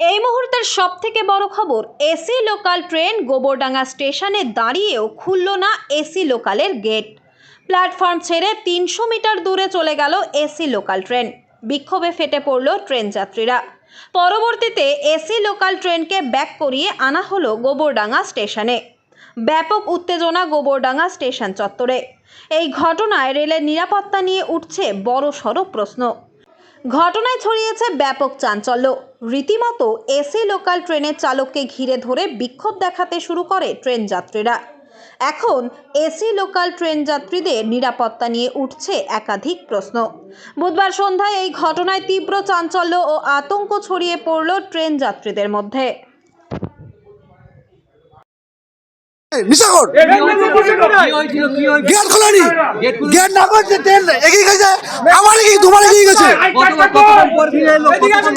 এই মুহূর্তের সব থেকে বড় খবর এসি লোকাল ট্রেন গোবরডাঙ্গা স্টেশনে দাঁড়িয়েও খুলল না এসি লোকালের গেট প্ল্যাটফর্ম ছেড়ে তিনশো মিটার দূরে চলে গেল এসি লোকাল ট্রেন বিক্ষোভে ফেটে পড়ল ট্রেন যাত্রীরা। পরবর্তীতে এসি লোকাল ট্রেনকে ব্যাক করিয়ে আনা হলো গোবরডাঙ্গা স্টেশনে। ব্যাপক উত্তেজনা গোবরডাঙ্গা স্টেশন চত্বরে। এই ঘটনায় রেলের নিরাপত্তা নিয়ে উঠছে বড় সড় প্রশ্ন। ঘটনায় ছড়িয়েছে ব্যাপক চাঞ্চল্য। রীতিমতো এসি লোকাল ট্রেনের চালককে ঘিরে ধরে বিক্ষোভ দেখাতে শুরু করে ট্রেন যাত্রীরা। এখন এসি লোকাল ট্রেন যাত্রীদের নিরাপত্তা নিয়ে উঠছে একাধিক প্রশ্ন। বুধবার সন্ধ্যায় এই ঘটনায় তীব্র চাঞ্চল্য ও আতঙ্ক ছড়িয়ে পড়ল ট্রেন যাত্রীদের মধ্যে।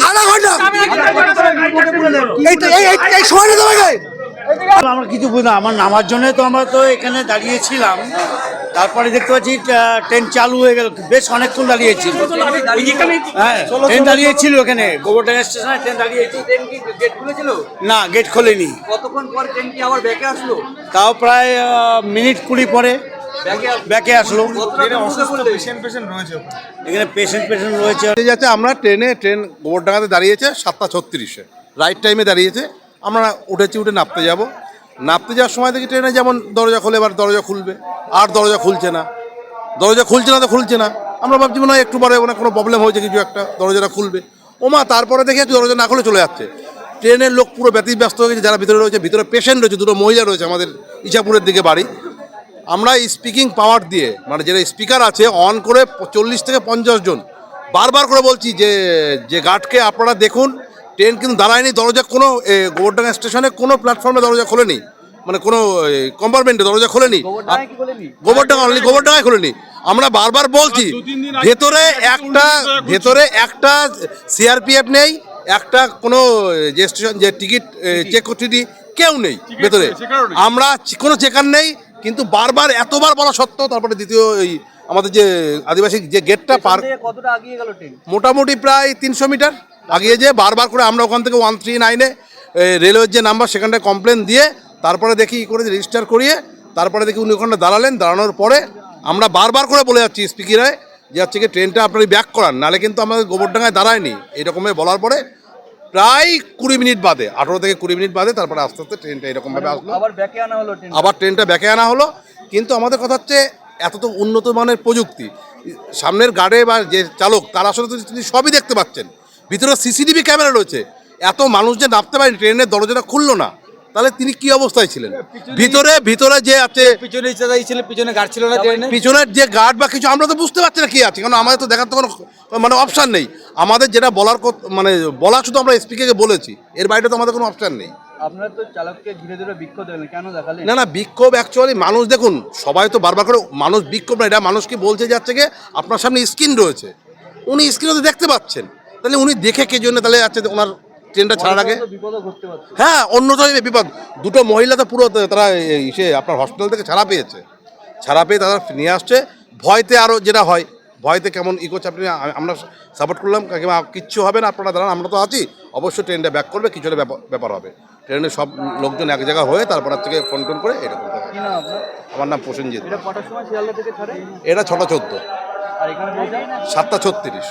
আধা ঘণ্টা এই সময়টা আমরা কিছু বুঝলাম আমার নামার জন্য তো আমরা তো এখানে দাঁড়িয়েছিলাম তারপরে দেখতে পাচ্ছি ট্রেন চালু হয়ে গেল। বেশ অনেকক্ষণ দাঁড়িয়েছিল হ্যাঁ ট্রেন দাঁড়িয়েছিল এখানে। গোবরডাঙ্গা স্টেশনে ট্রেন দাঁড়িয়েছিল ট্রেন কি গেট খুলেছিল? না গেট খোলেনি। কতক্ষণ পর ট্রেন কি আবার ব্যাকে আসলো? তাও প্রায় মিনিট কুড়ি পরে ব্যাকে আসলো। এখানে পেশেন্ট পেশেন্ট রয়েছে। ঠিক আছে আমরা ট্রেনে ট্রেন গোবরডাঙ্গাতে দাঁড়িয়েছে সাতটা ছত্রিশে। রাইট টাইমে দাঁড়িয়েছে। আমরা উঠেছি উঠে নামতে যাব। নামতে যাওয়ার সময় দেখি ট্রেনে যেমন দরজা খোলে এবার দরজা খুলবে। আর দরজা খুলছে না। দরজা খুলছে না তো খুলছে না। আমরা ভাবছি মনে হয় একটু পরে মানে কোনো প্রবলেম হয়েছে, কিছু একটা দরজাটা খুলবে। ওমা তারপরে দেখে দরজা না খুলে চলে যাচ্ছে। ট্রেনের লোক পুরো ব্যতিব্যস্ত হয়ে গেছে, যারা ভিতরে রয়েছে, ভিতরে পেশেন্ট রয়েছে, দুটো মহিলা রয়েছে আমাদের ইছাপুরের দিকে বাড়ি। আমরা স্পিকিং পাওয়ার দিয়ে মানে যেটা স্পিকার আছে অন করে চল্লিশ থেকে পঞ্চাশ জন, বারবার করে বলছি যে যে গার্ডকে আপনারা দেখুন। ট্রেন কিন্তু দাঁড়ায়নি, দরজা কোনো গোবরডাঙ্গা স্টেশনে কোনো প্ল্যাটফর্মে দরজা খোলেনি। মানে কোনো কম্পার্টমেন্টে দরজা খোলেনি? গোবরডাঙ্গা অনলি গোবরডাঙ্গায় খোলেনি? আমরা বারবার বলছি ভেতরে একটা ভেতরে একটা সিআরপিএফ নেই একটা কোনো যে স্টেশন যে টিকিট চেক টিটি কেউ নেই ভেতরে। আমরা কোনো চেকার নেই কিন্তু বারবার এতবার বলা সত্ত্বেও তারপরে দ্বিতীয় এই আমাদের যে আদিবাসী যে গেটটা পার মোটামুটি প্রায় তিনশো মিটার আগিয়ে যে বারবার করে আমরা ওখান থেকে ওয়ান থ্রি নাইনে রেলওয়ের যে নাম্বার সেখানটায় কমপ্লেন দিয়ে তারপরে দেখি ই করে রেজিস্টার করিয়ে তারপরে দেখি উনি ওখানে দাঁড়ালেন দাঁড়ানোর পরে আমরা বারবার করে বলে যাচ্ছি স্পিকারে যে হচ্ছে কি ট্রেনটা আপনার ব্যাক করান নাহলে কিন্তু আমাদের গোবরডাঙ্গায় দাঁড়ায়নি। এরকমভাবে বলার পরে প্রায় কুড়ি মিনিট বাদে আঠেরো থেকে কুড়ি মিনিট বাদে তারপরে আস্তে আস্তে ট্রেনটা এরকমভাবে আসলো। আবার ব্যাকে আনা হলো আবার ট্রেনটা ব্যাকে আনা হলো। কিন্তু আমাদের কথা হচ্ছে এত তো উন্নত মানের প্রযুক্তি। সামনের গার্ডে বা যে চালক তার আসলে তো তিনি সবই দেখতে পাচ্ছেন। ভিতরে সিসিটিভি ক্যামেরা রয়েছে। এত মানুষ যে নামতে পারেনি ট্রেনের দরজাটা খুললো না। তাহলে তিনি কি অবস্থায় ছিলেন? ভিতরে ভিতরে যে আছে পিছনে ছিল পিছনে গার্ড ছিল না পিছনের যে গার্ড বা কিছু আমরা তো বুঝতে পারছি না কি আছে কারণ আমাদের তো দেখার তো কোনো মানে অপশান নেই। আমাদের যেটা বলার মানে বলা শুধু আমরা স্পিকারকে বলেছি এর বাইরে তো আমাদের কোনো অপশান নেই। আপনারা তো চালককে ঘিরে ধরে বিক্ষোভ দেবেন কেন দেখালেন? না না বিক্ষোভ অ্যাকচুয়ালি মানুষ দেখুন সবাই তো বারবার করে মানুষ বিক্ষোভ না এটা মানুষ কি বলছে যাচ্ছে কি আপনার সামনে স্ক্রিন রয়েছে। উনি স্ক্রিনে তো দেখতে পাচ্ছেন। তাহলে উনি দেখে কে জন্য তাহলে আছে ওনার ট্রেনটা ছাড়ার আগে? হ্যাঁ অন্যতম বিপদ। দুটো মহিলা তো পুরো তারা এই সে আপনার হসপিটাল থেকে ছাড়া পেয়েছে। ছাড়া পেয়ে তারা নিয়ে আসছে। ভয়তে আরও যেটা হয় ভয়তে কেমন ই করছে আপনি আমরা সাপোর্ট করলাম। কাকিমা কিচ্ছু হবে না আপনারা দাঁড়ান আমরা তো আছি। অবশ্যই ট্রেনটা ব্যাক করবে কিছু একটা ব্যাপার হবে। ট্রেনে সব লোকজন এক জায়গা হয়ে তারপর থেকে ফোন টোন করে এরকম আমার নাম প্রসেনজিৎ। এটা ছটা চোদ্দ। সাতটা ছত্রিশ।